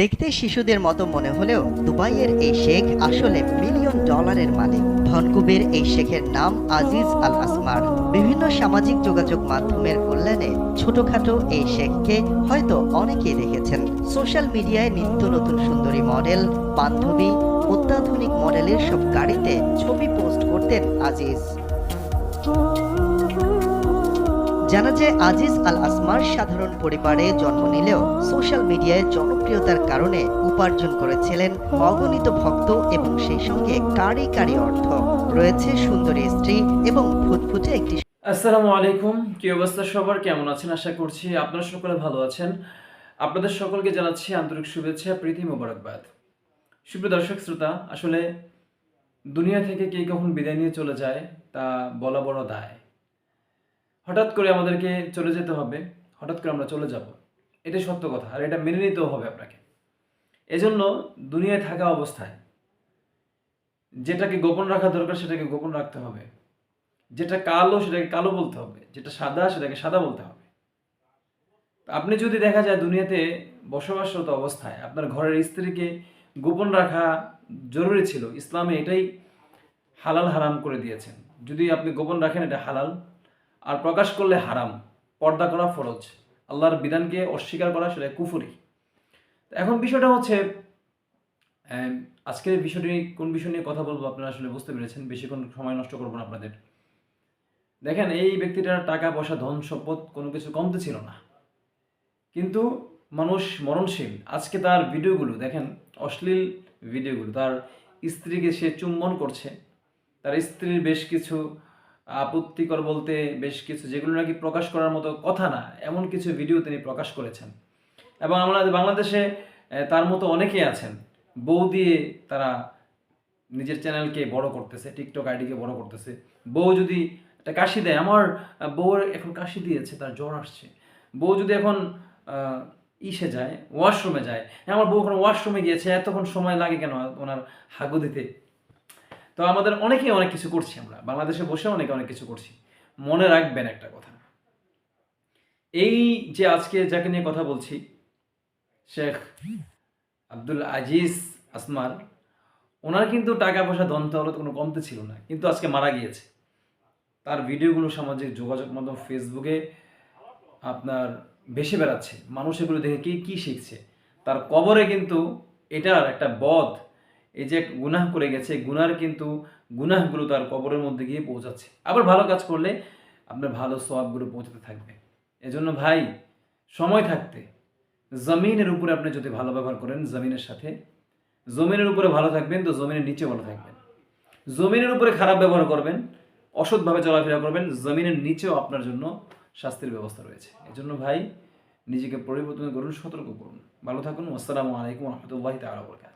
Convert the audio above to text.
দেখতে শিশুদের মতো মনে হলেও দুবাইয়ের এই শেখ আসলে মিলিয়ন ডলারের মালিক। ধনকুবের এই শেখের নাম আজিজ আল আসমার বিভিন্ন সামাজিক যোগাযোগ মাধ্যমের কল্যাণে ছোটখাটো এই শেখকে হয়তো অনেকেই দেখেছেন। সোশ্যাল মিডিয়ায় নিত্য নতুন সুন্দরী মডেল, বান্ধবী, অত্যাধুনিক মডেলের সব গাড়িতে ছবি পোস্ট করতেন আজিজ। জানা যায় আজিজ আল আসমার সাধারণ পরিবারে জন্ম নিলেও সোশ্যাল মিডিয়ায় জনপ্রিয়তার কারণে উপার্জন করেছিলেন অগণিত ভক্ত এবং সেই সঙ্গে কারি কারি অর্থ। রয়েছে সুন্দরী স্ত্রী এবং ফুটফুটে একটি আসসালামু আলাইকুম। কি অবস্থা সবার? কেমন আছেন? আশা করছি আপনারা সকলে ভালো আছেন। আপনাদের সকলকে জানাচ্ছি আন্তরিক শুভেচ্ছা, প্রীতি মোবারকবাদ। সুপ্রিয় দর্শক, শ্রোতা, আসলে দুনিয়া থেকে কে কখন বিদায় নিয়ে চলে যায় তা বলা বড় দায়। হঠাৎ করে আমাদেরকে চলে যেতে হবে, হঠাৎ করে আমরা চলে যাব। এটাই সত্য কথা, আর এটা মেনে নিতেও হবে আপনাকে। এজন্য দুনিয়ায় থাকা অবস্থায় যেটাকে গোপন রাখা দরকার সেটাকে গোপন রাখতে হবে। যেটা কালো সেটাকে কালো বলতে হবে, যেটা সাদা সেটাকে সাদা বলতে হবে। আপনি যদি দেখা যায় দুনিয়াতে বসবাসরত অবস্থায় আপনার ঘরের স্ত্রীকে গোপন রাখা জরুরি ছিল, ইসলামে এটাই হালাল হারাম করে দিয়েছেন। যদি আপনি গোপন রাখেন, এটা হালাল। আর প্রকাশ করলে হারাম, পর্দা করা ফরজ, আল্লাহর বিধানকে অস্বীকার করা সেটা কুফুরি। এখন বিষয়টা হচ্ছে আজকের বিষয়টি কোন বিষয় নিয়ে কথা বলব আপনারা আসলে বুঝতে পেরেছেন, বেশিক্ষণ সময় নষ্ট করব না আপনাদের। দেখেন, এই ব্যক্তিটার টাকা পয়সা, ধন সম্পদ কোনো কিছু কমতে ছিল না। কিন্তু মানুষ মরণশীল। আজকে তার ভিডিওগুলো, দেখেন, অশ্লীল ভিডিওগুলো, তার স্ত্রীকে সে চুম্বন করছে, তার স্ত্রীর বেশ কিছু আপত্তিকর বলতে বেশ কিছু, যেগুলো নাকি প্রকাশ করার মতো কথা না, এমন কিছু ভিডিও তিনি প্রকাশ করেছেন। এবং আমরা বাংলাদেশে তার মতো অনেকেই আছেন, বউ দিয়ে তারা নিজের চ্যানেলকে বড় করতেছে টিকটক আইডিকে বড় করতেছে। বউ যদি একটা কাশি দেয়, আমার বউর এখন কাশি দিয়েছে, তার জ্বর আসছে। বউ যদি এখন ইসে যায় ওয়াশরুমে যায় আমার বউ এখন ওয়াশরুমে গিয়েছে, এতক্ষণ সময় লাগে কেন ওনার হাগু দিতে? তো আমাদের অনেকে অনেক কিছু করছি আমরা। বাংলাদেশে বসে অনেকে অনেক কিছু করছি। মনে রাখবেন একটা কথা। এই যে আজকে যাকে নিয়ে কথা বলছি, শেখ আব্দুল আজিজ আসমার ওনার কিন্তু টাকা পয়সা ধন দৌলত কোনো কমতে ছিল না। কিন্তু আজকে মারা গিয়েছে। তার ভিডিওগুলো সামাজিক যোগাযোগ মাধ্যম ফেসবুকে আপনার ভেসে বেড়াচ্ছে। মানুষ এগুলো দেখে কি কী শিখছে? তার কবরে কিন্তু এটার একটা বধ এই যে গুনাহ করে গেছে গুনার কিন্তু গুনাহগুলো তার কবরের মধ্যে গিয়ে পৌঁছাচ্ছে। আবার ভালো কাজ করলে আপনার ভালো সবগুলো পৌঁছাতে থাকবে। এজন্য ভাই, সময় থাকতে। জমিনের উপরে আপনি যদি ভালো ব্যবহার করেন, জমিনের সাথে। জমিনের উপরে ভালো থাকবেন তো জমিনের নিচে ভালো থাকবেন। জমিনের উপরে খারাপ ব্যবহার করবেন, অসৎভাবে চলাফেরা করবেন, জমিনের নিচেও আপনার জন্য শাস্তির ব্যবস্থা রয়েছে। এজন্য ভাই, নিজেকে পরিবর্তন করুন, সতর্ক করুন। ভালো থাকুন, আসসালামু আলাইকুম রহমতুল্লাহ তালা